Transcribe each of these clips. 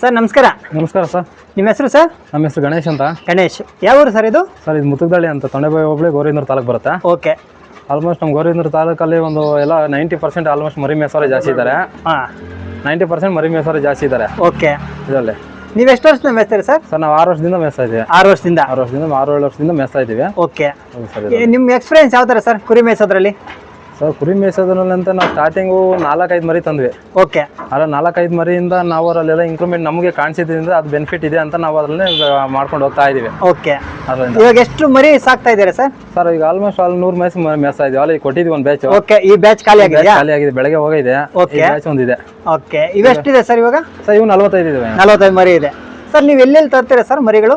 Sir ನಮಸ್ಕಾರ. ನಮಸ್ಕಾರ sir. ನಿಮ್ಮ ಹೆಸರು ಸರ್? ನಮ್ಮ ಹೆಸರು ಗಣೇಶ್ ಅಂತ. ಗಣೇಶ್. ಯಾವ ಊರು ಸರ್ ಇದು? ಸರ್ ಇದು ಮುತ್ತುಗದಳ್ಳಿ ಅಂತ. ತೊಂಡೆಬಾಯಿ ಹೋಬಳಿ ಗೌರಿನೂರು ತಾಲೂಕು ಬರುತ್ತೆ. ಓಕೆ. ಆಲ್ಮೋಸ್ಟ್ ನಮ್ಮ ಗೌರಿನೂರು ತಾಲೂಕಲ್ಲಿ ಒಂದು ಎಲ್ಲ ನೈಂಟಿ ಪರ್ಸೆಂಟ್ ಆಲ್ಮೋಸ್ಟ್ ಮರಿ ಮೇಸೋರೆ ಜಾಸ್ತಿ ಇದ್ದಾರೆ. ಹಾಂ. ನೈಂಟಿ ಪರ್ಸೆಂಟ್ ಮರಿ ಮೇಸೋರೆ ಜಾಸ್ತಿ ಇದ್ದಾರೆ. ಓಕೆ. ಇದರಲ್ಲಿ. ನೀವು ಎಷ್ಟು ವರ್ಷದಿಂದ ಮೇಸ್ತೀರಿ ಸರ್? ಸರ್ ನಾವು ಆರು ವರ್ಷದಿಂದ ಮೇಸ್ತಾ ಇದ್ದೀವಿ. ಆರು ವರ್ಷದಿಂದ? ಆರು ವರ್ಷದಿಂದ ಆರು ಏಳು ವರ್ಷದಿಂದ ಮೇಸ್ತಾ ಇದ್ದೀವಿ. ಓಕೆ. ಹೌದು ಸರ್ ಇದು. ನಿಮ್ಮ ಎಕ್ಸ್ಪೀರಿಯನ್ಸ್ ಯಾವ ಥರ ಸರ್ ಕುರಿ ಮೇಯ್ಸೋದ್ರಲ್ಲಿ ಸರ್ ಕುರಿ ಮೇಯಿಸೋದ್ರಲ್ಲಂತ ನಾವು ಸ್ಟಾರ್ಟಿಂಗು ನಾಲ್ಕೈದು ಮರಿ ತಂದ್ವಿ. ಓಕೆ. ಅಲ್ಲ ನಾಲ್ಕೈದು ಮರಿಯಿಂದ ನಾವು ಅದರಲ್ಲೆಲ್ಲ ಇಂಪ್ರೂವ್ಮೆಂಟ್ ನಮಗೆ ಕಾಣಿಸಿದ್ರಿಂದ ಅದು ಬೆನಿಫಿಟ್ ಇದೆ ಅಂತ ನಾವು ಅದರಲ್ಲೇ ಮಾಡ್ಕೊಂಡು ಹೋಗ್ತಾ ಇದೀವಿ. ಓಕೆ. ಅದರಿಂದ. ಇವಾಗ ಎಷ್ಟು ಮರಿ ಸಾಕ್ತಾ ಇದ್ದೀರಾ ಸರ್? ಸರ್ ಈಗ ಆಲ್ಮೋಸ್ಟ್ ಆಲ್ ನೂರು ಮೇಸ್ ಮೇಸ್ತಾ ಇದೀವಿ. ಅಲ್ಲಿ ಕೊಟ್ಟಿದ್ವಿ ಒಂದು ಬ್ಯಾಚ್ ಓಕೆ ಈ ಬ್ಯಾಚ್ ಖಾಲಿ ಆಗಿದೆ ಖಾಲಿ ಆಗಿದೆ. ಬೆಳಗ್ಗೆ ಹೋಗಿದೆ ಓಕೆ. ಬ್ಯಾಚ್ ಒಂದಿದೆ. ಓಕೆ. ಇವೆಷ್ಟಿದೆ ಸರ್ ಇವಾಗ? ಸರ್ ಇವು ನಲ್ವತ್ತೈದು ಇದಾವೆ. ನಲವತ್ತೈದು ಮರಿ ಇದೆ. ಸರ್ ನೀವು ಎಲ್ಲೆಲ್ಲಿ ತರ್ತೀರಾ ಸರ್ ಮರಿಗಳು?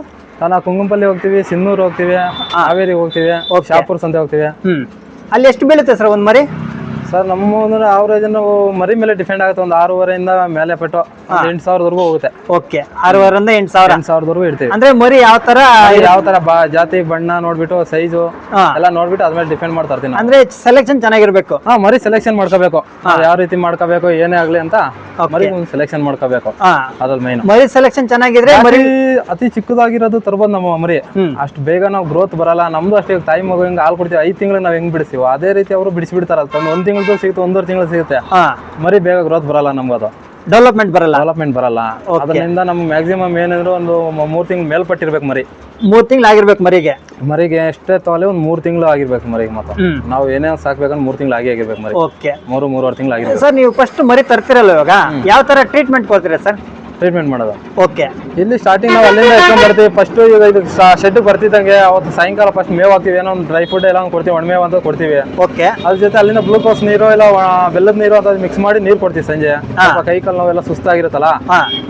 ನಾವು ಕುಂಗುಂಪಲ್ಲಿ ಹೋಗ್ತೀವಿ ಸಿನ್ನೂರು ಹೋಗ್ತೀವಿ ಹಾವೇರಿ ಹೋಗ್ತೀವಿ ಶಾಪುರ್ ಸಂತೆ ಹೋಗ್ತೀವಿ. ಅಲ್ಲಿ ಎಷ್ಟು ಬೀಳುತ್ತೆ ಸರ್ ಒಂದು ಮರಿ? ಸರ್ ನಮ್ಮ ಅಂದ್ರೆ ಆವ್ರೇಜ್ ನಾವು ಮರಿ ಮೇಲೆ ಡಿಪೆಂಡ್ ಆಗುತ್ತೆ. ಒಂದು ಆರೂವರೆಯಿಂದ ಮೇಲೆ ಪೆಟ್ಟು ಎಂಟು ಸಾವಿರದವರೆಗೂ ಹೋಗುತ್ತೆ. ಓಕೆ ಆರೂವರೆಯಿಂದ ಎಂಟು ಸಾವಿರ. ಎಂಟು ಸಾವಿರದವರೆಗೂ ಇಡ್ತೀವಿ. ಅಂದ್ರೆ ಮರಿ ಯಾವ ತರ ಯಾವ ತರ ಬಾ ಜಾತಿ ಬಣ್ಣ ನೋಡ್ಬಿಟ್ಟು ಸೈಜು ಎಲ್ಲ ನೋಡ್ಬಿಟ್ಟು ಅದ್ಮೇಲೆ ಡಿಪೆಂಡ್ ಮಾಡ್ತಾ ಇರ್ತೀನಿ ಅಂದ್ರೆ ಸೆಲೆಕ್ಷನ್ ಚೆನ್ನಾಗಿರ್ಬೇಕು. ಹಾ ಮರಿ ಸೆಲೆಕ್ಷನ್ ಮಾಡ್ಕೋಬೇಕು. ಯಾವ ರೀತಿ ಮಾಡ್ಕೋಬೇಕು ಏನೇ ಆಗ್ಲಿ ಅಂತ ಮರಿ ಒಂದು ಸೆಲೆಕ್ಷನ್ ಮಾಡ್ಕೋಬೇಕು. ಅದ್ರ ಮೈನ್ ಮರಿ ಸೆಲೆಕ್ಷನ್ ಚೆನ್ನಾಗಿದ್ರೆ ಮರಿ ಅತಿ ಚಿಕ್ಕದಾಗಿರೋದು ತರ್ಬೋದು ನಮ್ಮ ಮರಿ. ಅಷ್ಟು ಬೇಗ ನಾವು ಗ್ರೋತ್ ಬರಲ್ಲ. ನಮ್ದು ಅಷ್ಟೇ ತಾಯಿ ಮಗು ಹಿಂಗೆ ಹಾಲು ಕೊಡ್ತೀವಿ ಐದು ತಿಂಗಳು ನಾವು ಹೆಂಗ್ ಬಿಡಿಸ್ತೀವಿ ಅದೇ ರೀತಿ ಅವರು ಬಿಡಿಸಿ ಬಿಡ್ತಾರ ಒಂದ್ ತಿಂಗಳು ಸಿಗುತ್ತೆ ಒಂದೂವರೆ ತಿಂಗಳು ಸಿಗುತ್ತೆ. ಹಾ. ಮರಿ ಬೇಗ ಗ್ರೋತ್ ಬರಲ್ಲ ನಮ್ಗೆ ಅದು. ಡೆವಲಪ್ಮೆಂಟ್ ಬರಲ್ಲ? ಡೆವಲಪ್ಮೆಂಟ್ ಬರಲ್ಲ. ಅದರಿಂದ ನಮ್ಗೆ ಮ್ಯಾಕ್ಸಿಮಮ್ ಏನಂದ್ರೆ ಒಂದು ಮೂರು ತಿಂಗಳು ಮೇಲ್ಪಟ್ಟಿರ್ಬೇಕು ಮರಿ. ಮೂರ್ ತಿಂಗಳು ಆಗಿರ್ಬೇಕು ಮರಿಗೆ? ಮರಿಗೆ ಎಷ್ಟೇ ತಗೊಳ್ಳಿ ಒಂದು ಮೂರು ತಿಂಗಳು ಆಗಿರ್ಬೇಕು ಮರಿಗೆ ಮತ್ತೆ ನಾವು ಏನೇ ಸಾಕ್ಬೇಕಂದ್ರೆ ಮೂರು ತಿಂಗಳು ಆಗಿ ಆಗಿರ್ಬೇಕು ಮರಿ. ಓಕೆ ಮೂರು ಮೂರುವರೆ ತಿಂಗಳು ಆಗಿರ್ಬೇಕು. ಸರ್ ನೀವು ಫಸ್ಟ್ ಮರಿ ತರ್ತಿರಲ್ಲ ಇವಾಗ? ಯಾವ ತರ ಟ್ರೀಟ್ಮೆಂಟ್ ಕೊಡ್ತೀರಾ ಸರ್? ಟ್ರೀಟ್ಮೆಂಟ್ ಮಾಡೋದು. ಓಕೆ. ಇಲ್ಲಿ ಸ್ಟಾರ್ಟಿಂಗ್ ನಾವು ಅಲ್ಲಿಂದ ಎಷ್ಟೊಂದು ಬರ್ತೀವಿ. ಫಸ್ಟ್ ಈಗ ಇದು ಶೆಡ್ ಬರ್ತಿದ್ದಂಗೆ ಅವತ್ತು ಸಾಯಂಕಾಲ ಫಸ್ಟ್ ಮೇವು ಹಾಕ್ತೀವಿ. ಏನೋ ಒಂದು ಡ್ರೈ ಫುಡ್ ಎಲ್ಲ ಒಂದು ಕೊಡ್ತೀವಿ. ಒಣಮೇವು ಅಂತ ಕೊಡ್ತೀವಿ. ಓಕೆ. ಅದ್ರ ಜೊತೆ ಅಲ್ಲಿಂದ ಗ್ಲೂಕೋಸ್ ನೀರು ಇಲ್ಲ ಬೆಲ್ಲದ ನೀರು ಅಂತ ಮಿಕ್ಸ್ ಮಾಡಿ ನೀರು ಕೊಡ್ತೀವಿ ಸಂಜೆ. ಕೈ ಕಾಲು ನಾವೆಲ್ಲ ಸುಸ್ತಾಗಿರುತ್ತಲ್ಲ?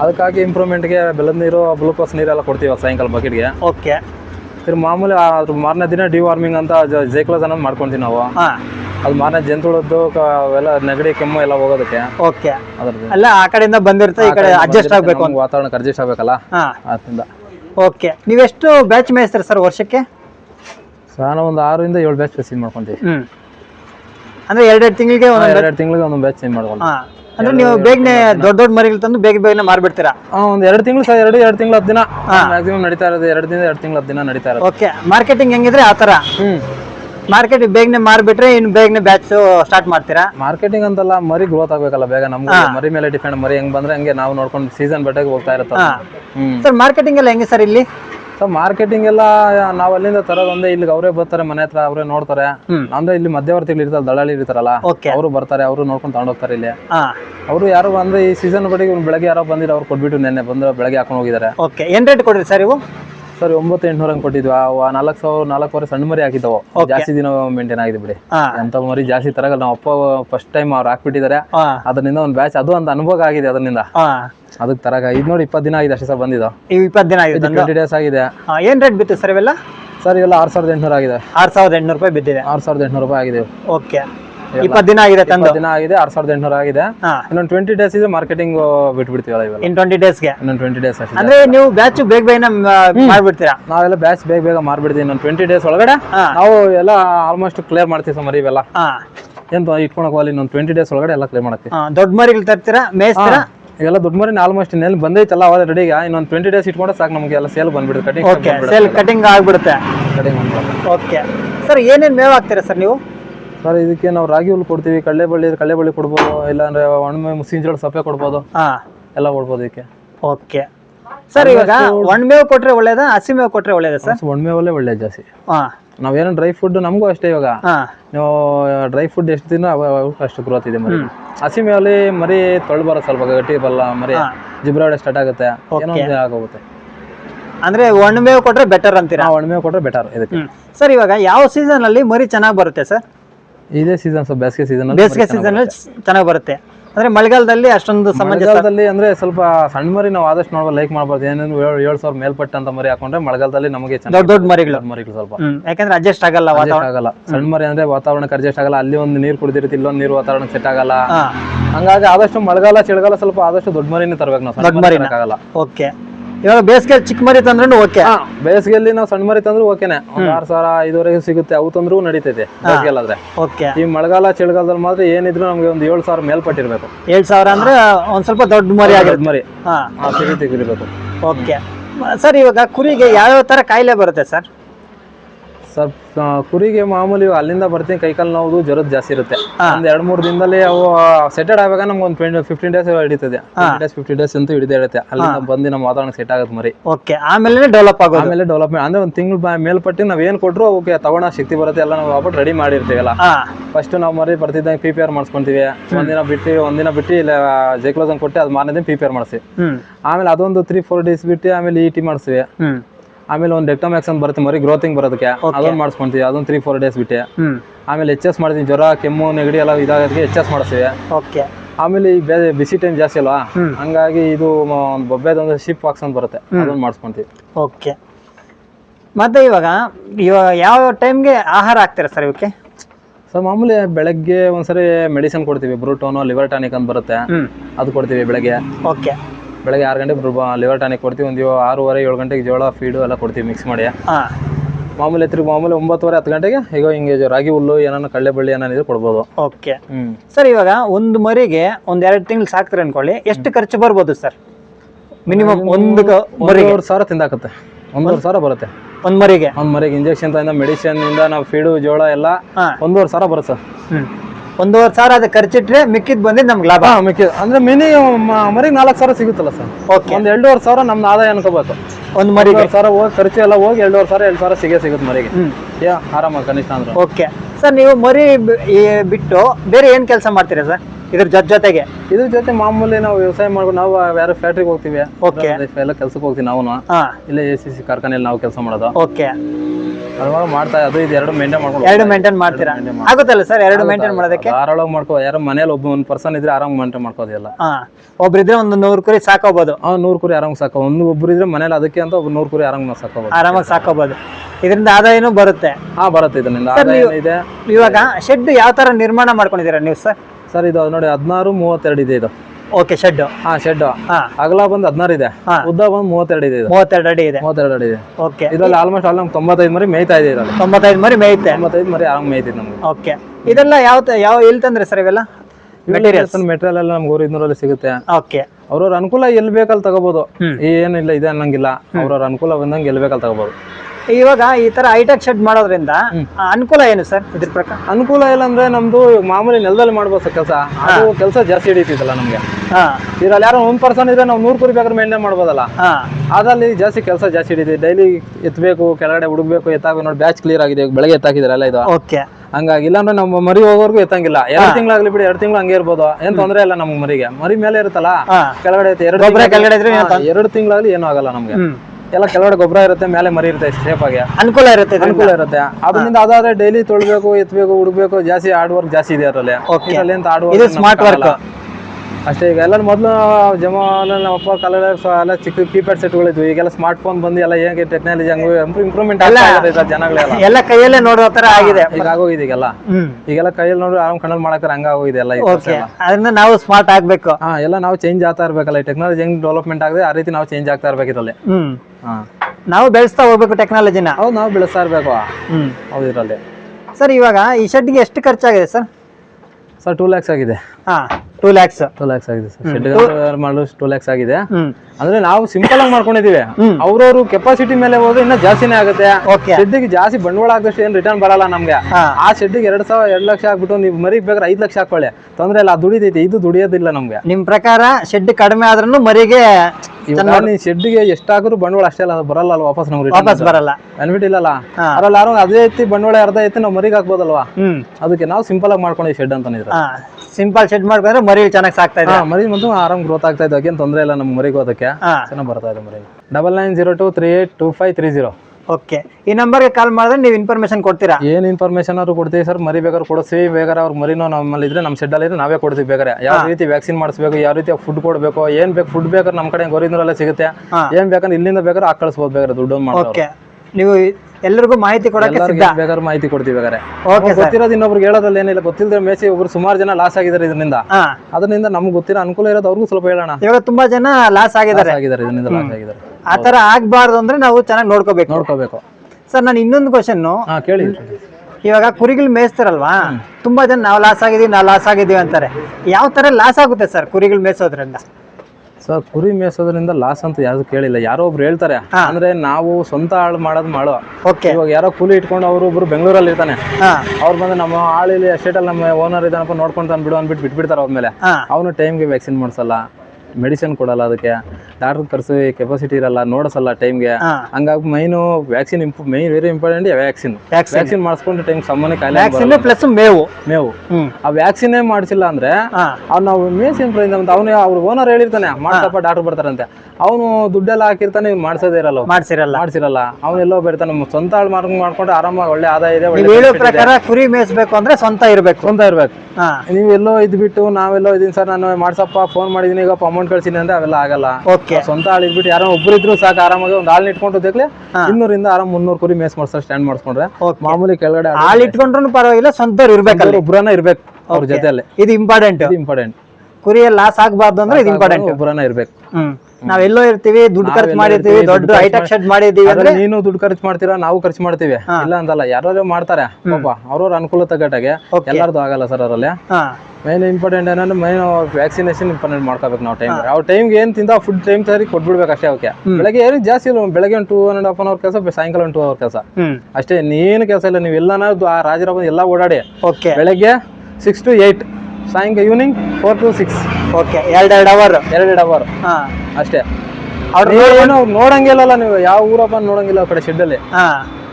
ಅದಕ್ಕಾಗಿ ಇಂಪ್ರೂವ್ಮೆಂಟ್ಗೆ ಬೆಲ್ಲದ ನೀರು ಗ್ಲೂಕೋಸ್ ನೀರೆಲ್ಲ ಕೊಡ್ತೀವಿ ಸಾಯಂಕಾಲ ಬಕೆಟ್ಗೆ ಓಕೆ. ಮಾಮೂಲಿ ಅದ್ರ ಮಾರನೇ ದಿನ ಡಿ ವಾರ್ಮಿಂಗ್ ಅಂತ ಜೈಕ್ಲೋಸ್ ಅನ್ನೋದು ಮಾಡ್ಕೊಂತೀವಿ ನಾವು. ಅದು ಮಾರನೇ ಜಂತುಳದ್ದು ಅವೆಲ್ಲ ನೆಗಡಿ ಕೆಮ್ಮು ಎಲ್ಲ ಹೋಗೋದಕ್ಕೆ. ಓಕೆ. ಅದ್ರದ್ದು. ಅಲ್ಲ ಆ ಕಡೆಯಿಂದ ಬಂದಿರುತ್ತೆ ಈ ಕಡೆ ಅಡ್ಜಸ್ಟ್ ಆಗ್ಬೇಕು ನಮ್ಗೆ ವಾತಾವರಣಕ್ಕೆ ಅಡ್ಜಸ್ಟ್ ಆಗ್ಬೇಕಲ್ಲ? ಹಾ. ಅದರಿಂದ ಓಕೆ. ನೀವೆಷ್ಟು ಬ್ಯಾಚ್ ಮೇಯಿಸ್ತೀರಾ ಸರ್ ವರ್ಷಕ್ಕೆ? ನಾನು ನಾವು ಒಂದು ಆರರಿಂದ ಏಳು ಬ್ಯಾಚ್ ಚೇಂಜ್ ಮಾಡ್ಕೊಂತೀವಿ. ಹ್ಮ್. ಅಂದ್ರೆ ಎರಡೆರಡು ತಿಂಗಳಿಗೆ ಒಂದು ಎರಡು ತಿಂಗಳಿಗೆ ಒಂದು ಬ್ಯಾಚ್ ಚೇಂಜ್ ಮಾಡ್ಕೊಂಡು ಹಾ. ಅಂದ್ರೆ ನೀವು ಬೇಗನೆ ದೊಡ್ಡ ದೊಡ್ಡ ಮರಿಗಳು ತಂದು ಬೇಗ ಬೇಗನೆ ಮಾರ್ಬಿಡ್ತೀರಾ? ಒಂದು ಎರಡು ತಿಂಗಳು ಸರ್ ಎರಡು ಎರಡು ತಿಂಗಳು ಹತ್ತು ದಿನ. ಮ್ಯಾಕ್ಸಿಮಮ್ ನಡೀತಾ ಇರೋದು ಎರಡು ದಿನ ಎರಡು ತಿಂಗಳು ಹತ್ತು ದಿನ ನಡೀತಾ ಇರೋದು. ಓಕೆ. ಮಾರ್ಕೆಟಿಂಗ್ ಹೆಂಗಿದ್ರೆ ಆ ಥರ ಹ್ಮ್. ಮಾರ್ಕೆಟ್ ಬೇಗನೆ ಮಾರ್ಬಿಟ್ರೆ ಇನ್ ಬೇಗನೆ ಬ್ಯಾಚ್ ಸ್ಟಾರ್ಟ್ ಮಾಡ್ತೀರಾ? ಮಾರ್ಕೆಟಿಂಗ್ ಅಂತಲ್ಲ ಮರಿ ಗ್ರೋತ್ ಆಗ್ಬೇಕಲ್ಲ ಬೇಗ. ನಮ್ಗೆ ಮರಿ ಮೇಲೆ ಡಿಪೆಂಡ್ ಮರಿ ಹೆಂಗ್ ಬಂದ್ರೆ ಹಂಗೆ ನಾವು ನೋಡ್ಕೊಂಡು ಸೀಸನ್ ಬೆಟ್ಟಾಗಿ ಹೋಗ್ತಾ ಇರುತ್ತೆ ಸರ್ ಮಾರ್ಕೆಟಿಂಗ್ ಎಲ್ಲ ಹೆಂಗೆ ಸರ್ ಇಲ್ಲಿ? ಸೊ ಮಾರ್ಕೆಟಿಂಗ್ ಎಲ್ಲ ನಾವ್ ಅಲ್ಲಿಂದ ತರೋದ ಇಲ್ಲಿ ಇಲ್ಲಿಗೆ ಅವರೇ ಬರ್ತಾರೆ ಮನೆ ಹತ್ರ ಅವರೇ ನೋಡ್ತಾರೆ. ಅಂದ್ರೆ ಇಲ್ಲಿ ಮಧ್ಯವರ್ತಿಗಳು ಇರ್ತಾರೆ ದಳ್ಳಾಳಿ ಇರ್ತಾರಲ್ಲ ಅವರು ಬರ್ತಾರೆ ಅವರು ನೋಡ್ಕೊಂಡು ತಗೊಂಡೋಗ್ತಾರೆ ಇಲ್ಲಿ. ಅವರು ಯಾರು ಅಂದ್ರೆ ಈ ಸೀಸನ್ ಬಡಿಗೆ ಬೆಳಗ್ಗೆ ಯಾರೋ ಬಂದಿರೋ ಅವ್ರು ಕೊಟ್ಬಿಟ್ಟು ನೆನ್ನೆ ಬಂದು ಬೆಳಗ್ಗೆ ಹಾಕೊಂಡು ಹೋಗಿದ್ದಾರೆ. ಏನ್ ರೇಟ್ ಕೊಡ್ರಿ ಸರ್ ಇವು? ಸರ್ ಒಂಬತ್ತು ಎಂಟುನೂರ ಹಂಗೆ ಕೊಟ್ಟಿದ್ವಿ ನಾಲ್ಕು ಸಾವಿರ ನಾಲ್ಕುವರೆ ಸಣ್ಣ ಮರಿ ಹಾಕಿದ್ದವು. ಜಾಸ್ತಿ ದಿನ ಮೇಂಟೈನ್ ಆಗಿದೆ ಬಿಡಿ. ಅಂತ ಮರಿ ಜಾಸ್ತಿ ತರಗಲ್ಲ. ನಮ್ಮ ಅಪ್ಪ ಫಸ್ಟ್ ಟೈಮ್ ಅವ್ರು ಹಾಕ್ಬಿಟ್ಟಿದ್ದಾರೆ ಅದರಿಂದ ಒಂದು ಬ್ಯಾಚ್ ಅದು ಒಂದು ಅನುಭವ ಆಗಿದೆ ಅದರಿಂದ. ಹಾ. ಅದಕ್ಕೆ ತರಗ ಇದು ನೋಡಿ ಇಪ್ಪತ್ತು ದಿನ ಆಗಿದೆ ಅಷ್ಟೇ ಸರ್ ಬಂದಿದ್ದು. ಈ ಇಪ್ಪತ್ತು ದಿನ ಆಗಿದೆ ಟ್ವೆಂಟಿ ಡೇಸ್ ಆಗಿದೆ. ಏನ್ ರೇಟ್ ಬಿತ್ತು ಸರ್ ಇವೆಲ್ಲ? ಸರ್ ಇವೆಲ್ಲ ಆರು ಸಾವಿರದ ಎಂಟುನೂರು ಆಗಿದೆ. ಆರು ಸಾವಿರದ ಎಂಟುನೂರು ರೂಪಾಯಿ ಬಿದ್ದಿದೆ. ಆರು ಸಾವಿರದ ಎಂಟುನೂರು ರೂಪಾಯಿ ಆಗಿದೆ. ಓಕೆ ಇಪ್ಪತ್ತು ದಿನ ಆಗಿದೆ ತಂದು. ದಿನ ಆಗಿದೆ ಆರು ಸಾವಿರದ ಎಂಟುನೂರ ಆಗಿದೆ. ಇನ್ನೊಂದು ಟ್ವೆಂಟಿ ಡೇಸ್ ಇದೆ ಮಾರ್ಕೆಟಿಂಗ್ ಬಿಟ್ಬಿಡ್ತೀವಲ್ಲ ಇನ್ ಟ್ವೆಂಟಿ ಡೇಸ್ಗೆ ಇನ್ನೊಂದು ಟ್ವೆಂಟಿ ಡೇಸ್ ಅಷ್ಟೇ. ಅಂದ್ರೆ ನೀವು ಬ್ಯಾಚ್ ಬೇಗ ಬೇಗ ಮಾಡ್ಬಿಡ್ತೀರಾ? ನಾವೆಲ್ಲ ಬ್ಯಾಚ್ ಬೇಗ ಬೇಗ ಮಾರ್ಬಿಡ್ತೀವಿ ಇನ್ನೊಂದು ಟ್ವೆಂಟಿ ಡೇಸ್ ಒಳಗಡೆ. ನಾವು ಎಲ್ಲ ಆಲ್ಮೋಸ್ಟ್ ಕ್ಲಿಯರ್ ಮಾಡ್ತೀವಿ ಸರ್ ಮರಿ ಇವೆಲ್ಲ ಏನು ಇಟ್ಕೊಳಕ್ ಹೋಗಲ್ಲ ಇನ್ನೊಂದು ಟ್ವೆಂಟಿ ಡೇಸ್ ಒಳಗಡೆ ಎಲ್ಲ ಕ್ಲಿಯರ್ ಮಾಡ್ತೀವಿ. ದೊಡ್ಡ ಮರಿಗಳು ತರ್ತೀರಾ? ಮೇಯಿಸ್ತೀರಾ? ಇವೆಲ್ಲ ದೊಡ್ಡ ಮರಿನ ಆಲ್ಮೋಸ್ಟ್ ಇನ್ನೆಲ್ಲಿ ಬಂದೈತಲ್ಲ ಅವಾಗ ರೆಡಿಗೆ ಇನ್ನೊಂದು ಟ್ವೆಂಟಿ ಡೇಸ್ ಇಟ್ಕೊಂಡ್ರೆ ಸಾಕು ನಮಗೆ ಎಲ್ಲ ಸೇಲ್ ಬಂದ್ಬಿಡುತ್ತೆ ಕಟಿಂಗ್ ಸೇಲ್ ಕಟಿಂಗ್ ಆಗ್ಬಿಡುತ್ತೆ. ಕಟಿಂಗ್ ಓಕೆ ಸರ್ ಏನೇನು ಮೇವ್ ಹಾಕ್ತೀರಾ ಸರ್ ನೀವು? ಸರ್ ಇದಕ್ಕೆ ನಾವು ರಾಗಿ ಹುಲ್ಲು ಕೊಡ್ತೀವಿ ಕಡಲೆ ಬಳ್ಳಿ ಕಡಲೆ ಬಳ್ಳಿ ಕೊಡ್ಬೋದು ಇಲ್ಲಾಂದ್ರೆ ಒಣಮೆ ಸೊಪ್ಪೆ ಸಪ್ಪೆ ಕೊಡ್ಬೋದು. ಹಾ. ಎಲ್ಲ ಕೊಡ್ಬೋದು ಇದಕ್ಕೆ. ಓಕೆ. ಸರ್ ಇವಾಗ ಒಣಮೇವು ಕೊಟ್ರೆ ಒಳ್ಳೇದಾ ಹಸಿ ಮೇವು ಕೊಟ್ರೆ ಒಳ್ಳೇದಾ ಸರ್? ಒಣಮೇವಲ್ಲೇ ಒಳ್ಳೆ ಒಳ್ಳೆ ಜಾಸ್ತಿ. ಹಾ. ನಾವೇನೋ ಡ್ರೈ ಫುಡ್ ನಮಗೂ ಅಷ್ಟೇ ಇವಾಗ. ನೀವು ಡ್ರೈ ಫುಡ್ ಎಷ್ಟು ದಿನ ಅಷ್ಟು ಗ್ರೋತ್ ಇದೆ ಮರಿ. ಹಸಿ ಮೇವಲ್ಲಿ ಮರಿ ತೊಳ್ಬಾರ ಸ್ವಲ್ಪ ಗಟ್ಟಿ ಬರಲ್ಲ ಮರಿ. ಜಿಬ್ರಾಡೆ ಸ್ಟಾರ್ಟ್ ಆಗುತ್ತೆ. ಏನೋ ಒಂದು ಆಗೋಗುತ್ತೆ. ಅಂದ್ರೆ ಒಣಮೇವು ಕೊಟ್ರೆ ಬೆಟರ್ ಅಂತೀರಾ? ಒಣಮೇವು ಒಣಮೆ ಕೊಟ್ರೆ ಬೆಟರ್ ಇದಕ್ಕೆ. ಸರ್ ಇವಾಗ ಯಾವ ಸೀಸನ್ ಅಲ್ಲಿ ಮರಿ ಚೆನ್ನಾಗಿ ಬರುತ್ತೆ ಸರ್? ಇದೇ ಸೀಸನ್ ಸ್ವಲ್ಪ ಬೇಸಿಗೆ ಸೀಸನ್ ಬೇಸಿಗೆ ಸೀಸನ್ ಚೆನ್ನಾಗಿ ಬರುತ್ತೆ. ಅಂದ್ರೆ ಮಳೆಗಾಲದಲ್ಲಿ ಅಷ್ಟೊಂದು ಸಮಾಜದಲ್ಲಿ ಮಳೆಗಾಲದಲ್ಲಿ ಅಂದ್ರೆ ಸ್ವಲ್ಪ ಸಣ್ಣ ಮರಿ ನಾವು ಆದಷ್ಟು ನೋಡ್ಬೋದು ಲೈಕ್ ಮಾಡ್ಬಾರ್ದು ಏನೇನು ಏಳು ಸಾವಿರ ಮೇಲ್ಪಟ್ಟಂತ ಮರಿ ಹಾಕೊಂಡ್ರೆ ಮಳೆಗಾಲದಲ್ಲಿ ನಮಗೆ ದೊಡ್ಡ ದೊಡ್ಡ ಮರಿಗಳು. ಮರಿಗಳು ಸ್ವಲ್ಪ. ಹ್ಮ್ ಯಾಕಂದ್ರೆ ಅಡ್ಜಸ್ಟ್ ಆಗಲ್ಲ ವಾತಾವರಣ. ಆಗಲ್ಲ. ಸಣ್ಣ ಮರಿ ಅಂದ್ರೆ ವಾತಾವರಣಕ್ಕೆ ಅಡ್ಜಸ್ಟ್ ಆಗಲ್ಲ. ಅಲ್ಲಿ ಒಂದು ನೀರು ಕುಡಿದಿರುತ್ತೆ ಇಲ್ಲೊಂದು ನೀರು ವಾತಾವರಣ ಸೆಟ್ ಆಗಲ್ಲ. ಹಂಗಾಗಿ ಆದಷ್ಟು ಮಳೆಗಾಲ ಚಳಿಗಾಲ ಸ್ವಲ್ಪ ಆದಷ್ಟು ದೊಡ್ಡ ಮರಿನೇ ತರಬೇಕು ನಾವು. ದೊಡ್ಡ ಮರಿ ಮರಿನ. ಆಗಲ್ಲ. ಓಕೆ ಇವಾಗ ಬೇಸಿಗೆ ಚಿಕ್ಕ ಮರಿ ತಂದ್ರೂ ಓಕೆ. ಬೇಸಿಗೆಯಲ್ಲಿ ನಾವು ಸಣ್ಣ ಮರಿ ತಂದ್ರು ಓಕೆನೆ. ಒಂದ್ ಆರ್ ಸಾವಿರ ಐದುವರೆಗೆ ಸಿಗುತ್ತೆ. ಅವು ತಂದ್ರು ನಡೀತೈತೆ ಬೇಸಿಗೆಲ್ಲಾದ್ರೆ ಓಕೆ. ಈ ಮಳೆಗಾಲ ಚಳಿಗಾಲದಲ್ಲಿ ಮಾತ್ರ ಏನಿದ್ರು ನಮ್ಗೆ ಒಂದು ಏಳು ಸಾವಿರ ಮೇಲ್ಪಟ್ಟಿರ್ಬೇಕು ಏಳು ಸಾವಿರ ಅಂದ್ರೆ ಒಂದ್ ಸ್ವಲ್ಪ ದೊಡ್ಡ ಮರಿ ಆಗಿರೋದು ಮರಿ. ಹಾ. ಸಿಗುತ್ತೆ ಓಕೆ. ಸರ್ ಇವಾಗ ಕುರಿಗೆ ಯಾವ್ಯಾವ ತರ ಕಾಯಿಲೆ ಬರುತ್ತೆ ಸರ್? ಸ್ವಲ್ಪ ಕುರಿಗೆ ಮಾಮೂಲಿ ಅಲ್ಲಿಂದ ಬರ್ತೀನಿ ಕೈಕಾಲು ನೋವು ಜ್ವರದ ಜಾಸ್ತಿ ಇರುತ್ತೆ. ಒಂದ್ ಎರಡ್ ಮೂರ್ ದಿನದಲ್ಲಿ ಅವು ಸೆಟೆಡ್ ಆಗ ನಮ್ಗೆ ಒಂದು ಟ್ವೆಂಟಿ ಫಿಫ್ಟೀನ್ ಡೇಸ್ ಹಿಡಿತದೆ. ಡೇಸ್ ಫಿಫ್ಟಿ ಡೇಸ್ ಅಂತೂ ಹಿಡಿದೇ ಇರುತ್ತೆ. ಅಲ್ಲಿಂದ ಬಂದು ನಮ್ಮ ವಾತಾವರಣ ಸೆಟ್ ಆಗುತ್ತೆ ಮರಿ. ಓಕೆ ಆಮೇಲೆ ಡೆವಲಪ್ ಆಗೋದು. ಆಮೇಲೆ ಡೆವಲಪ್ಮೆಂಟ್ ಅಂದ್ರೆ ಒಂದು ತಿಂಗಳು ಮೇಲ್ಪಟ್ಟಿ ನಾವ್ ಏನ್ ಕೊಟ್ರು ಅವಕ್ಕೆ ತಗೋಣ ಶಕ್ತಿ ಬರುತ್ತೆ ಎಲ್ಲ ನಾವು ವಾಪಸ್ ರೆಡಿ ಮಾಡಿರ್ತೀವಲ್ಲ. ಫಸ್ಟ್ ನಾವು ಮರಿ ಬರ್ತಿದ್ದಂಗೆ ಪಿ ಪಿ ಆರ್ ಮಾಡಿಸ್ಕೊಂತೀವಿ. ಒಂದಿನ ಬಿಟ್ಟು ಒಂದಿನ ಬಿಟ್ಟು ಇಲ್ಲ ಜೈಕ್ಲೋಸನ್ ಕೊಟ್ಟು ಅದು ಮಾರನೇ ದಿನ ಪಿ ಪಿ ಆರ್ ಮಾಡಿಸಿ. ಆಮೇಲೆ ಅದೊಂದು ತ್ರೀ ಫೋರ್ ಡೇಸ್ ಬಿಟ್ಟು ಆಮೇಲೆ ಇ ಟಿ ಮಾಡಿಸ್ತೀವಿ ಆಮೇಲೆ ಒಂದು ಡೆಕ್ಟೋಮ್ಯಾಕ್ಸ್ ಅಂತ ಬರುತ್ತೆ ಮರಿ ಗ್ರೋತಿಂಗ್ ಬರೋದಕ್ಕೆ. ಅದೊಂದು ಮಾಡಿಸ್ಕೊಂತೀವಿ ಅದೊಂದು ತ್ರೀ ಫೋರ್ ಡೇಸ್ ಬಿಟ್ಟು. ಆಮೇಲೆ ಎಚ್ ಎಸ್ ಮಾಡ್ತೀವಿ ಜ್ವರ ಕೆಮ್ಮು ನೆಗಡಿ ಎಲ್ಲ ಇದಾಗೋದಕ್ಕೆ ಎಚ್ ಎಸ್ ಮಾಡಿಸ್ತೀವಿ. ಓಕೆ ಆಮೇಲೆ ಈ ಬೇರೆ ಬಿಸಿ ಟೈಮ್ ಜಾಸ್ತಿ ಅಲ್ವಾ. ಹಂಗಾಗಿ ಇದು ಒಂದು ಬೊಬ್ಬೆದೊಂದು ಶಿಪ್ ವಾಕ್ಸ್ ಅಂತ ಬರುತ್ತೆ. ಅದೊಂದು ಮಾಡಿಸ್ಕೊಂತೀವಿ. ಓಕೆ ಮತ್ತೆ ಇವಾಗ ಇವಾಗ ಯಾವ ಟೈಮ್ಗೆ ಆಹಾರ ಹಾಕ್ತೀರಾ ಸರ್ ಇವಕ್ಕೆ? ಸೊ ಮಾಮೂಲಿ ಬೆಳಗ್ಗೆ ಒಂದ್ಸರಿ ಮೆಡಿಸಿನ್ ಕೊಡ್ತೀವಿ. ಬ್ರೂಟೋನು ಲಿವರ್ ಟಾನಿಕ್ ಅಂತ ಬರುತ್ತೆ. ಅದು ಕೊಡ್ತೀವಿ ಬೆಳಗ್ಗೆ. ಓಕೆ ಬೆಳಗ್ಗೆ ಆರು ಗಂಟೆಗೆ ಲಿವರ್ ಟಾನಿಕ್ ಕೊಡ್ತೀವಿ ಒಂದು ಆರೂವರೆ ಏಳು ಗಂಟೆಗೆ ಜೋಳ ಫೀಡು ಎಲ್ಲ ಕೊಡ್ತೀವಿ ಮಿಕ್ಸ್ ಮಾಡಿ. ಹಾಂ. ಮಾಮೂಲಿ ಎತ್ತರಿಗೆ ಮಾಮೂಲಿ ಒಂಬತ್ತುವರೆ ಹತ್ತು ಗಂಟೆಗೆ ಈಗ ಹಿಂಗೆ ರಾಗಿ ಹುಲ್ಲು ಏನಾನ ಕಳ್ಳೆ ಬಳ್ಳಿ ಏನಾನಿದ್ರು ಕೊಡ್ಬೋದು. ಓಕೆ. ಹ್ಞೂ ಸರ್ ಇವಾಗ ಒಂದು ಮರಿಗೆ ಒಂದು ಎರಡು ತಿಂಗಳು ಸಾಕ್ತಾರೆ ಅನ್ಕೊಳ್ಳಿ. ಎಷ್ಟು ಖರ್ಚು ಬರ್ಬೋದು ಸರ್? ಮಿನಿಮಮ್ ಒಂದು ಗ- ಮರಿಗೆ. ಒಂದೂವರೆ ಸಾವಿರ ತಿಂದಾಕತ್ತೆ. ಒಂದೂವರೆ ಸಾವಿರ ಬರುತ್ತೆ. ಒಂದು ಮರಿಗೆ. ಒಂದು ಮರಿಗೆ ಇಂಜೆಕ್ಷನ್ ತಂದ ಮೆಡಿಸಿನ್ ಇಂದ ನಾವು ಫೀಡು ಜೋಳ ಎಲ್ಲ ಹಾ. ಒಂದೂವರೆ ಸಾವಿರ ಬರುತ್ತೆ ಸರ್. ಹ್ಮ್. ಒಂದೂವರೆ ಸಾವಿರ ಅದು ಖರ್ಚಿಟ್ರೆ ಮಿಕ್ಕಿದ್ ಬಂದಿದ್ದು ನಮ್ಗೆ ಲಾಭ. ಹಾ ಮಿಕ್ಕಿ ಅಂದ್ರೆ ಮಿನಿ ಮರಿಗೆ ನಾಲ್ಕು ಸಾವಿರ ಸಿಗುತ್ತಲ್ಲ ಸರ್? ಓಕೆ. ಒಂದು ಎರಡೂವರೆ ಸಾವಿರ ನಮ್ದು ಆದಾಯ ಅನ್ಕೋಬೇಕು. ಒಂದು ಮರಿ ಎರಡೂವರೆ ಸಾವಿರ ಹೋಗಿ ಖರ್ಚು ಎಲ್ಲ ಹೋಗಿ ಎರಡೂವರೆ ಸಾವಿರ ಎರಡು ಸಾವಿರ ಸಿಗೇ ಸಿಗುತ್ತೆ ಮರಿಗೆ. ಹ್ಮ್. ಯಾ ಆರಾಮಾಗಿ ಕನಿಷ್ಠ ಅಂದ್ರೆ. ಓಕೆ. ಸರ್ ನೀವು ಮರಿ ಬಿ- ಈ ಬಿಟ್ಟು ಬೇರೆ ಏನ್ ಕೆಲಸ ಮಾಡ್ತೀರಾ ಸರ್? ಇದ್ರ ಜೊತೆ ಜೊತೆಗೆ? ಇದ್ರ ಜೊತೆ ಮಾಮೂಲಿ ನಾವು ವ್ಯವಸಾಯ ಮಾಡ್ಕೊಂಡು ನಾವು ಯಾರು ಫ್ಯಾಕ್ಟ್ರಿಗೆ ಹೋಗ್ತೀವಿ. ಓಕೆ ಎಲ್ಲ ಕೆಲ್ಸಕ್ಕೆ ಹೋಗ್ತೀವಿ ನಾವು ಹಾ. ಇಲ್ಲೇ ಎ ಸಿ ಸಿ ಕಾರ್ಖಾನೆಯಲ್ಲಿ ನಾವು ಕೆಲಸ ಮಾಡೋದು. ಓಕೆ ಅದ್ರೊಳಗೆ ಮಾಡ್ತಾ ಅದು ಇದು ಎರಡು ಮೇಂಟೈನ್ ಮಾಡ್ಕೊಂಡು ಎರಡು ಮೇಂಟೈನ್ ಮಾಡ್ತೀರಾ? ಆಗುತ್ತಲ್ಲ ಸರ್ ಎರಡು ಮೇಂಟೈನ್ ಮಾಡೋದಕ್ಕೆ? ಧಾರಾಳವಾಗಿ ಮಾಡ್ಕೋ ಯಾರೋ ಮನೇಲಿ ಒಬ್ಬ ಒಂದು ಪರ್ಸನ್ ಇದ್ರೆ ಆರಾಮ್ ಮೇಂಟೈನ್ ಮಾಡ್ಕೋದಿಲ್ಲ ಹಾ. ಒಬ್ರಿದ್ರೆ ಒಂದು ನೂರು ಕುರಿ ಸಾಕೋಬಹುದು ಆ ನೂರು ಕುರಿ ಆರಾಮ್ ಸಾಕೋ ಒಂದು ಒಬ್ರು ಇದ್ರೆ ಮನೇಲಿ ಅದಕ್ಕೆ ಅಂತ ಒಬ್ಬ ನೂರು ಕುರಿ ಆರಾಮ್ ಸಾಕೋಬೋದು. ಆರಾಮಾಗಿ ಸಾಕೋಬಹುದು ಇದರಿಂದ ಆದಾಯನೂ ಬರುತ್ತೆ. ಹಾ ಬರುತ್ತೆ. ಇದರಿಂದ ಆದಾಯ ಇದೆ. ಇವಾಗ ಶೆಡ್ ಯಾವ ತರ ನಿರ್ಮಾಣ ಮಾಡ್ಕೊಂಡಿದ್ದೀರಾ ನೀವು ಸರ್ ಸರ್ ಇದು ನೋಡಿ ಹದಿನಾರು ಮೂವತ್ತೆರಡು ಇದೆ ಇದು. ಓಕೆ ಶೆಡ್ ಹಾ ಶೆಡ್ ಹಾ. ಅಗಲ ಬಂದು ಹದಿನಾರು ಇದೆ. ಉದ್ದ ಬಂದು ಮೂವತ್ತೆರಡು ಇದೆ ಮೂವತ್ತೆರಡು ಅಡಿ ಇದೆ. ಮೂವತ್ತೆರಡು ಅಡಿ ಇದೆ. ಓಕೆ ಇದರಲ್ಲಿ ಆಲ್ಮೋಸ್ಟ್ ಆಲ್ ನಮ್ಗೆ ತೊಂಬತ್ತೈದು ಮರಿ ಮೇಯ್ತಾ ಇದೆ ಇದರಲ್ಲಿ. ತೊಂಬತ್ತೈದು ಮರಿ ಮೇಯ್ತೆ. ತೊಂಬತ್ತೈದು ಮರಿ ಆರಾಮ್ ಮೇಯ್ತಿದೆ ನಮ್ಗೆ. ಓಕೆ ಇದೆಲ್ಲ ಯಾವ ಯಾವ ಎಲ್ಲಿ ತಂದ್ರೆ ಸರ್ ಇವೆಲ್ಲ? ಮೆಟೀರಿಯಲ್ಸ್ ಮೆಟೀರಿಯಲ್ ಎಲ್ಲ ನಮ್ಗೆ ಊರಿನೂರಲ್ಲಿ ಸಿಗುತ್ತೆ. ಓಕೆ ಅವ್ರವ್ರ ಅನುಕೂಲ ಎಲ್ಲಿ ಬೇಕಲ್ಲಿ ತಗೋಬಹುದು. ಏನಿಲ್ಲ ಇದೆ ಅನ್ನಂಗಿಲ್ಲ. ಅವ್ರವ್ರ ಅನುಕೂಲ ಬಂದಂಗೆ ಎಲ್ಲಿ ಬೇಕಲ್ಲಿ ತಗೋಬಹುದು ಇವಾಗ ಈ ತರ ಹೈಟೆಕ್ ಶೆಡ್ ಮಾಡೋದ್ರಿಂದ ಅನುಕೂಲ ಏನು ಸರ್ ಇದ್ರ ಪ್ರಕಾರ? ಅನುಕೂಲ ಇಲ್ಲ ಅಂದ್ರೆ ನಮ್ದು ಮಾಮೂಲಿ ನೆಲದಲ್ಲಿ ಮಾಡ್ಬೋದು ಸರ್ ಕೆಲಸ. ಅದು ಕೆಲಸ ಜಾಸ್ತಿ ಹಿಡಿತಿದ್ದಲ್ಲ ನಮ್ಗೆ. ಇದ್ರಲ್ಲಿ ಯಾರೋ ಒಂದ್ ಪರ್ಸನ್ ಇದ್ರೆ ನಾವು ನೂರ್ ಕುರಿ ಬೇಕಾದ್ರೆ ಮೇಂಟೈನ್ ಮಾಡ್ಬೋದಲ್ಲ. ಅದ್ರಲ್ಲಿ ಜಾಸ್ತಿ ಕೆಲಸ ಜಾಸ್ತಿ ಹಿಡಿತೀವಿ ಡೈಲಿ ಎತ್ತಬೇಕು ಕೆಳಗಡೆ ಹುಡುಕ್ಬೇಕು ಎತ್ತಾಗ ನೋಡಿ ಬ್ಯಾಚ್ ಕ್ಲಿಯರ್ ಆಗಿದೆ. ಬೆಳಗ್ಗೆ ಎತ್ತಾಕಿದ್ರಲ್ಲ ಇದು. ಓಕೆ. ಹಂಗಾಗಿ ಇಲ್ಲಾಂದ್ರೆ ನಮ್ಮ ಮರಿ ಹೋಗೋರ್ಗು ಎತ್ತಂಗಿಲ್ಲ. ಎರಡು ತಿಂಗಳಾಗ್ಲಿ ಬಿಡಿ ಎರಡು ತಿಂಗಳು ಹಂಗೆ ಇರ್ಬೋದು. ಏನ್ ತೊಂದ್ರೆ ಇಲ್ಲ ನಮ್ಗೆ ಮರಿಗೆ. ಮರಿ ಮೇಲೆ ಇರುತ್ತಲ್ಲ? ಕೆಳಗಡೆ ಎರಡು ಎರಡು ತಿಂಗಳಾಗ್ಲಿ ಏನೂ ಆಗಲ್ಲ ನಮ್ಗೆ. ಎಲ್ಲ ಕೆಳಗಡೆ ಗೊಬ್ಬರ ಇರುತ್ತೆ ಮೇಲೆ ಮರಿ ಇರುತ್ತೆ ಸೇಫ್ ಆಗಿ. ಅನುಕೂಲ ಇರುತ್ತೆ. ಅನುಕೂಲ ಇರುತ್ತೆ. ಅದರಿಂದ ಅದಾದ್ರೆ ಡೈಲಿ ತೊಳ್ಬೇಕು ಎತ್ತಬೇಕು ಹುಡ್ಬೇಕು ಜಾಸ್ತಿ ಹಾರ್ಡ್ ವರ್ಕ್ ಜಾಸ್ತಿ ಇದೆ ಅದರಲ್ಲಿ. Okay hard work smart work ಅಷ್ಟೇ ಈಗ ಎಲ್ಲ ಮೊದಲು ಜಮಾನ ನಮ್ಮ ಅಪ್ಪ ಕಾಲ ಎಲ್ಲ ಚಿಕ್ಕ ಕೀಪ್ಯಾಡ್ ಸೆಟ್ಗಳಿದ್ವು. ಈಗೆಲ್ಲ ಸ್ಮಾರ್ಟ್ ಫೋನ್ ಬಂದು ಎಲ್ಲ ಹೇಗೆ ಟೆಕ್ನಾಲಜಿ ಹಂಗೆ ಇಂಪ್ರೂವ್ಮೆಂಟ್ ಇದೆ ಜನಗಳೆಲ್ಲ ಎಲ್ಲ. ಕೈಯಲ್ಲೇ ನೋಡೋ ತರ ಆಗಿದೆ. ಈಗ ಆಗೋಗಿದೆ ಈಗೆಲ್ಲ. ಈಗೆಲ್ಲ ಕೈಯಲ್ಲಿ ನೋಡಿ ಆರಾಮ್ ಕಣ್ಣಲ್ಲಿ ಮಾಡಕ್ಕೆ ಹಂಗ ಆಗೋಗಿದೆ ಎಲ್ಲ ಅದರಿಂದ ನಾವು ಸ್ಮಾರ್ಟ್ ಆಗ್ಬೇಕು. ಹಾ ಎಲ್ಲ ನಾವು ಚೇಂಜ್ ಆಗ್ತಾ ಇರ್ಬೇಕಲ್ಲ. ಟೆಕ್ನಾಲಜಿ ಹೆಂಗ್ ಡೆವಲಪ್ಮೆಂಟ್ ಆಗಿದೆ ಆ ರೀತಿ ನಾವು ಚೇಂಜ್ ಆಗ್ತಾ ಇರ್ಬೇಕು ಇದರಲ್ಲಿ. ಹ್ಮ್. ನಾವು ಬೆಳೆಸ್ತಾ ಹೋಗ್ಬೇಕು ಟೆಕ್ನಾಲಜಿನ ಹೌದು ನಾವು ಬೆಳೆಸ್ತಾ ಇರ್ಬೇಕು. ಹ್ಮ್. ಹೌದು ಇದರಲ್ಲಿ. ಸರ್ ಇವಾಗ ಈ ಶೆಡ್ಗೆ ಎಷ್ಟು ಖರ್ಚಾಗಿದೆ ಸರ್? ಸರ್ ಟೂ ಲ್ಯಾಕ್ಸ್ ಆಗಿದೆ. ಹಾ. ಟೂ ಲ್ಯಾಕ್ಸ್ ಟೂ ಲ್ಯಾಕ್ಸ್ ಆಗಿದೆ ಸರ್ ಮಾಡಲು ಟೂ ಲ್ಯಾಕ್ಸ್ ಆಗಿದೆ. ಅಂದ್ರೆ ನಾವು ಸಿಂಪಲ್ ಆಗಿ ಮಾಡ್ಕೊಂಡಿದೀವಿ. ಅವ್ರವ್ರು ಕೆಪಾಸಿಟಿ ಮೇಲೆ ಹೋದ್ರೆ ಇನ್ನ ಜಾಸ್ತಿನೇ ಆಗುತ್ತೆ. ಓಕೆ ಶೆಡ್ಡಿಗೆ ಜಾಸ್ತಿ ಬಂಡವಾಳ ಆಗದಷ್ಟು ಏನ್ ರಿಟರ್ನ್ ಬರಲ್ಲ ನಮ್ಗೆ. ಆ ಶೆಡ್ಗೆ ಎರಡ್ ಸಾವಿರ ಎರಡ್ ಲಕ್ಷ ಆಗ್ಬಿಟ್ಟು ನೀವು ಮರಿಗೆ ಬೇಕಾದ್ರೆ ಐದ್ ಲಕ್ಷ ಹಾಕೊಳ್ಳಿ ತೊಂದ್ರೆ ಇಲ್ಲ ದುಡಿದೈತಿ ಇದು ದುಡಿಯೋದಿಲ್ಲ ನಮ್ಗೆ. ನಿಮ್ ಪ್ರಕಾರ ಶೆಡ್ ಕಡಿಮೆ ಆದ್ರೂ ಮರಿಗೆ ಇವಾಗ ಶೆಡ್ಗೆ ಶೆಡ್ಡಿಗೆ ಎಷ್ಟು ಹಾಕಿದ್ರು ಬಂಡವಾಳ ಅಷ್ಟೇ ಅಲ್ಲ ಬರಲ್ಲ ಅಲ್ವಾ ವಾಪಸ್ ನಮ್ಗೆ ವಾಪಸ್ ಬರಲ್ಲ. ಅನ್ಬಿಟ್ಟಿಲ್ಲ ಅದ್ರಲ್ಲಿ ಯಾರು ಅದೇ ಐತಿ ಬಂಡವಾಳ ಅರ್ಧ ಐತಿ ನಾವು ಮರಿಗೆ ಹಾಕ್ಬೋದಲ್ವಾ? ಅದಕ್ಕೆ ನಾವು ಸಿಂಪಲ್ ಆಗಿ ಮಾಡ್ಕೊಂಡಿವಿ ಶೆಡ್ ಅಂತ ಸಿಂಪಲ್ ಶೆಡ್ ಮಾಡ್ಕೊಂಡ್ರೆ ಮರಿ ಚೆನ್ನಾಗಿ ಸಾಕ್ತಾ ಇದೆ. ಮರಿ ಮತ್ತು ಆರಾಮ್ ಗ್ರೋತ್ ಆಗ್ತಾ ಇದ್ದು ಏನು ತೊಂದರೆ ಇಲ್ಲ ನಮ್ಮ ಮರಿಗೆ ಹೋದಕ್ಕೆ ಚೆನ್ನಾಗಿ ಬರ್ತಾ ಇದೆ ಮರಿ. Double nine zero two three eight two five three zero okay ಈ ನಂಬರ್ಗೆ ಕಾಲ್ ಮಾಡಿದ್ರೆ ನೀವು ಇನ್ಫಾರ್ಮೇಶನ್ ಕೊಡ್ತೀರಾ? ಏನ್ ಇನ್ಫಾರ್ಮೇಶನ್ ಅವ್ರು ಕೊಡ್ತೀವಿ ಸರ್ ಮರಿ ಬೇಕಾದ್ರೆ ಕೊಡಿಸ್ತೀವಿ ಬೇಕಾದ್ರೆ ಅವ್ರ ಮರಿನೋ ನಮ್ಮಲ್ಲಿ ಇದ್ರೆ ನಮ್ಮ ಶೆಡ್ ಅಲ್ಲಿ ನಾವೇ ಕೊಡ್ತೀವಿ ಬೇಕಾದ್ರೆ. ಯಾವ ರೀತಿ ವ್ಯಾಕ್ಸಿನ್ ಮಾಡಿಸ್ಬೇಕು ಯಾವ ರೀತಿ ಫುಡ್ ಕೊಡಬೇಕು ಏನ್ ಬೇಕು ಫುಡ್ ಬೇಕಾದ್ರೆ ನಮ್ಮ ಕಡೆ ಗೋರಿಂದ್ರಲ್ಲೇ ಸಿಗುತ್ತೆ. ಏನ್ ಬೇಕಾದ್ರೆ ಇಲ್ಲಿಂದ ಬೇಕಾದ್ರೆ ಆ ಕಳಿಸ್ಬೋದು ಬೇಕಾದ್ರೆ ದುಡ್ಡು ಮಾಡಿ ಓಕೆ ನೀವು ಎಲ್ಲರಿಗೂ ಮಾಹಿತಿ ಕೊಡಕ್ಕೆ ಸಿದ್ಧ? ಬೇಕಾದ್ರೆ ಮಾಹಿತಿ ಕೊಡ್ತೀವಿ ಬೇಕಾದ್ರೆ. ಓಕೆ ಗೊತ್ತಿರೋದು ಇನ್ನೊಬ್ರಿಗೆ ಹೇಳೋದ್ರಲ್ಲಿ ಏನಿಲ್ಲ. ಗೊತ್ತಿಲ್ಲದೆ ಮೇಸಿ ಒಬ್ರು ಸುಮಾರು ಜನ ಲಾಸ್ ಆಗಿದ್ದಾರೆ ಇದರಿಂದ. ಅದರಿಂದ ನಮ್ಗೆ ಗೊತ್ತಿರೋ ಅನುಕೂಲ ಇರೋದು ಅವ್ರಿಗೂ ಸ್ವಲ್ಪ ಹೇಳೋಣ. ಇವಾಗ ತುಂಬಾ ಜನ ಲಾಸ್ ಆಗಿದ್ದಾರೆ. ಲಾಸ್ ಆಗಿದ್ದಾರೆ ಇದರಿಂದ ಲಾಸ್ ಆಗಿದ್ದಾರೆ. ಆ ತರ ಆಗ್ಬಾರ್ದು ಅಂದ್ರೆ ನಾವು ಚೆನ್ನಾಗಿ ನೋಡ್ಕೋಬೇಕು. ನೋಡ್ಕೋಬೇಕು. ಸರ್ ನಾನು ಇನ್ನೊಂದು ಕ್ವಶನ್ ಹಾ ಕೇಳಿ. ಇವಾಗ ಕುರಿಗಳು ಮೇಯಿಸ್ತಾರಲ್ವಾ? ತುಂಬಾ ಜನ ನಾವು ಲಾಸ್ ಆಗಿದೀವಿ ನಾವು ಲಾಸ್ ಆಗಿದೀವಿ ಅಂತಾರೆ. ಯಾವ ತರ ಲಾಸ್ ಆಗುತ್ತೆ ಸರ್ ಕುರಿಗಳು ಮೇಯಿಸೋದ್ರಿಂದ? ಸರ್ ಕುರಿ ಮೇಯಿಸೋದ್ರಿಂದ ಲಾಸ್ ಅಂತ ಯಾರು ಕೇಳಿಲ್ಲ. ಯಾರೋ ಒಬ್ರು ಹೇಳ್ತಾರೆ. ಅಂದ್ರೆ ನಾವು ಸ್ವಂತ ಆಳು ಮಾಡೋದು ಮಾಡೋ. ಓಕೆ. ಇವಾಗ ಯಾರೋ ಕೂಲಿ ಇಟ್ಕೊಂಡು ಅವರು ಒಬ್ರು ಬೆಂಗಳೂರಲ್ಲಿ ಇರ್ತಾನೆ. ಹಾ. ಅವ್ರು ಬಂದು ನಮ್ಮ ಆಳಿಲಿ ಎಸ್ಟೇಟಲ್ಲಿ ನಮ್ಮ ಓನರ್ ಇದ್ದಾನಪ್ಪ ನೋಡ್ಕೊಂತಾನೆ ಬಿಡು ಅಂದ್ಬಿಟ್ಟು ಬಿಟ್ಬಿಡ್ತಾರೆ ಅವ್ರ ಮೇಲೆ. ಅವನು ಟೈಮ್ಗೆ ವ್ಯಾಕ್ಸಿನ್ ಮಾಡಿಸಲ್ಲ. ಮೆಡಿಸಿನ್ ಕೊಡಲ್ಲ ಅದಕ್ಕೆ. ಡಾಕ್ಟರ್ ಕರ್ಸಿ ಕೆಪಾಸಿಟಿ ಇರಲ್ಲ ನೋಡಿಸಲ್ಲ ಟೈಮ್ಗೆ ಹಂಗಾಗಿ main vaccine imp main very important vaccine vaccine ಮಾಡಿಸ್ಕೊಂಡು ಟೈಮ್ ಸಾಮಾನ್ಯ ವ್ಯಾಕ್ಸಿನ್ ಪ್ಲಸ್ ಮೇವು. ಮೇವು. ಆ ವ್ಯಾಕ್ಸಿನೇ ಮಾಡಿಸಿಲ್ಲ ಅಂದ್ರೆ ಅವ್ನು ನಾವು ಮೇಸಿನ ಅಂತ ಅವನು ಅವ್ರ ಓನರ್ ಹೇಳಿರ್ತಾನೆ ಮಾಡ್ತಪ್ಪ ಡಾಕ್ಟರ್ ಬರ್ತಾರಂತೆ. ಅವನು ದುಡ್ಡೆಲ್ಲ ಹಾಕಿರ್ತಾನೆ ಇವ್ನು ಮಾಡ್ಸೋದೇ ಇರಲ್ಲ ಅವ್ನು. ಮಾಡ್ಸಿರಲ್ಲ. ಮಾಡ್ಸಿರಲ್ಲ. ಅವನೆಲ್ಲೋ ಬರ್ತಾನೆ ನಮ್ಮ ಸ್ವಂತ ಆಳು ಮಾರ್ಕ್ ಮಾಡ್ಕೊಂಡು ಆರಾಮಾಗಿ ಒಳ್ಳೆ ಆದಾಯ ಒಳ್ಳೆ ಹೇಳೋ ಇದೆ. ಪ್ರಕಾರ ಕುರಿ ಮೇಯಿಸ್ಬೇಕು ಅಂದ್ರೆ ಸ್ವಂತ ಇರಬೇಕು. ಸ್ವಂತ ಇರ್ಬೇಕು. ಹಾ. ನೀವು ಎಲ್ಲೋ ಇದ್ಬಿಟ್ಟು ನಾವೆಲ್ಲೋ ಇದೀನಿ ಸರ್ ನಾನು ಮಾಡ್ಸಪ್ಪ ಫೋನ್ ಮಾಡಿದೀನಿ ಈಗ ಅಮೌಂಟ್ ಕಳ್ಸಿನಿ ಅಂದ್ರೆ ಅವೆಲ್ಲ ಆಗಲ್ಲ. ಓಕೆ ಸ್ವಂತ ಆಳು ಇದ್ಬಿಟ್ಟು ಯಾರೋ ಒಬ್ರು ಇದ್ರು ಸಾಕು ಆರಾಮಾಗಿ ಒಂದು ಹಾಳು ಇಟ್ಕೊಂಡು ದೇಕ್ಲೆ. ಇನ್ನೂರಿಂದ ಆರಾಮ್ ಮುನ್ನೂರು ಕುರಿ ಮೇಸ್ ಮಾಡ್ಸೋ ಸ್ಟ್ಯಾಂಡ್ ಮಾಡ್ಸ್ಕೊಂಡ್ರೆ. ಮಾಮೂಲಿ ಕೆಳಗಡೆ ಹಾಳು ಇಟ್ಕೊಂಡ್ರು ಪರವಾಗಿಲ್ಲ ಸ್ವಂತವ್ರು ಇರ್ಬೇಕಲ್ಲ. ಒಬ್ಬರನ್ನ ಇರ್ಬೇಕು ಅವ್ರ ಜೊತೆ ಜೊತೆಯಲ್ಲಿ. ಇದು ಇಂಪಾರ್ಟೆಂಟ್ ಇದು ಇಂಪಾರ್ಟೆಂಟ್ ಕುರಿಯಲ್ಲಿ ಲಾಸ್ ಆಗಬಾರ್ದು ಅಂದ್ರೆ ಇದು ಇಂಪಾರ್ಟೆಂಟ್ ಒಬ್ಬರನ್ನ ಇರ್ಬೇಕು. ಹ್ಮ್. ನಾವೆಲ್ಲೋ ಇರ್ತೀವಿ ದುಡ್ಡು ಖರ್ಚು ಮಾಡಿರ್ತೀವಿ ದೊಡ್ಡ ಐಟಕ್ ಹೈಟೆಕ್ ಶೆಡ್ ಮಾಡಿದೀವಿ ಅಂದ್ರೆ ನೀನು ದುಡ್ಡು ಖರ್ಚು ಮಾಡ್ತೀರಾ ನಾವು ಖರ್ಚು ಮಾಡ್ತೀವಿ. ಇಲ್ಲ ಅಂದಲ್ಲ ಯಾರು ಮಾಡ್ತಾರೆ ಪಾಪ ಅವ್ರವ್ರ ಅನುಕೂಲ ತಗಟ್ಟಾಗೆ Okay. ಎಲ್ಲಾರ್ದು ಆಗಲ್ಲ ಸರ್ ಅದರಲ್ಲಿ. ಮೇನ್ ಇಂಪಾರ್ಟೆಂಟ್ ಏನಂದ್ರೆ ಮೇನ್ ವ್ಯಾಕ್ಸಿನೇಷನ್ ಇಂಪಾರ್ಟೆಂಟ್ ಮಾಡ್ಕೋಬೇಕು ನಾವು ಟೈಮ್ ಯಾವ ಟೈಮ್ಗೆ ಏನು ತಿಂದ ಫುಡ್ ಟೈಮ್ ಸರಿ ಕೊಟ್ಬಿಡ್ಬೇಕು ಅಷ್ಟೇ ಅವಕ್ಕೆ ಬೆಳಗ್ಗೆ ಏನು ಜಾಸ್ತಿ ಇಲ್ಲ ಬೆಳಗ್ಗೆ ಒಂದು two and half an hour ಕೆಲಸ ಸಾಯಂಕಾಲ ಒಂದು ಟೂ ಅವರ್ ಕೆಲಸ. ಅಷ್ಟೇ ನೀನು ಕೆಲಸ ಇಲ್ಲ ನೀವು ಎಲ್ಲಾನ ಆ ರಾಜರ ಎಲ್ಲ ಓಡಾಡಿ. ಓಕೆ ಬೆಳಗ್ಗೆ ಸಿಕ್ಸ್ ಟು ಏಯ್ಟ್ ಸಾಯಂಕಾಲ evening four to six okay ಎರಡೆರಡು ಅವರ್ ಎರಡೆರಡು ಅವರ್ ಹಾ. ಅಷ್ಟೇ. ಅವ್ರು ಏನು ನೋಡಂಗಿಲ್ಲಲ್ಲ ನೀವು ಯಾವ ಊರಪ್ಪ ನೋಡಂಗಿಲ್ಲ ಆ ಕಡೆ ಶೆಡ್ಡಲ್ಲಿ ಹಾ.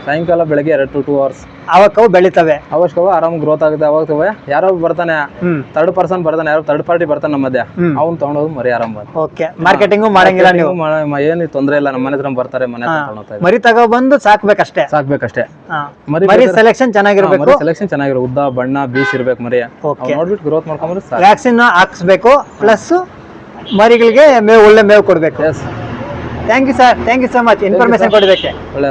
ಸಾಯಂಕಾಲ ಬೆಳಿಗ್ಗೆ ಎರಡು ಟು ಟೂ ಅವರ್ಸ್ ಅವಕ್ಕವು ಬೆಳಿತವೆ. ಅವಶ್ಯಕವ ಆರಾಮ್ ಗ್ರೋತ್ ಆಗುತ್ತೆ. ಅವಾಗ ಯಾರೋ ಬರ್ತಾನೆ ತರ್ಡ್ ಥರ್ಡ್ ಪರ್ಸನ್ ಬರ್ತಾನೆ ಯಾರೋ ಥರ್ಡ್ ಪಾರ್ಟಿ ಬರ್ತಾನೆ ನಮ್ಮ ಮಧ್ಯೆ. ಅವ್ನ್ ತಗೊಂಡೋದು ಮರಿ ಆರಾಮ್ ಓಕೆ. ಮಾರ್ಕೆಟಿಂಗ್ ಮಾಡಂಗಿಲ್ಲ ನೀವು. ಏನು ತೊಂದರೆ ಇಲ್ಲ ನಮ್ಮ ಮನೆ ಹತ್ರ ಬರ್ತಾರೆ ಮನೆ. ಮರಿ ತಗೊಬಂದು ಸಾಕ್ಬೇಕಷ್ಟೇ. ಸಾಕ್ಬೇಕಷ್ಟೇ. ಮರಿ ಮರಿ ಸೆಲೆಕ್ಷನ್ ಚೆನ್ನಾಗಿರ್ಬೇಕು. ಸೆಲೆಕ್ಷನ್ ಚೆನ್ನಾಗಿರೋ ಉದ್ದ ಬಣ್ಣ ಬೀಸ್ ಇರ್ಬೇಕು ಮರಿ. ನೋಡ್ಬಿಟ್ಟು ಗ್ರೋತ್ ಮಾಡ್ಕೊಂಡ್ರೆ ವ್ಯಾಕ್ಸಿನ್ ಹಾಕ್ಸ್ಬೇಕು. ಪ್ಲಸ್ ಮರಿಗಳಿಗೆ ಮೇವು ಒಳ್ಳೆ ಮೇವು ಕೊಡ್ಬೇಕು. Thank you sir thank you so much information ಕೊಡೋದಕ್ಕೆ ಒಳ್ಳೆ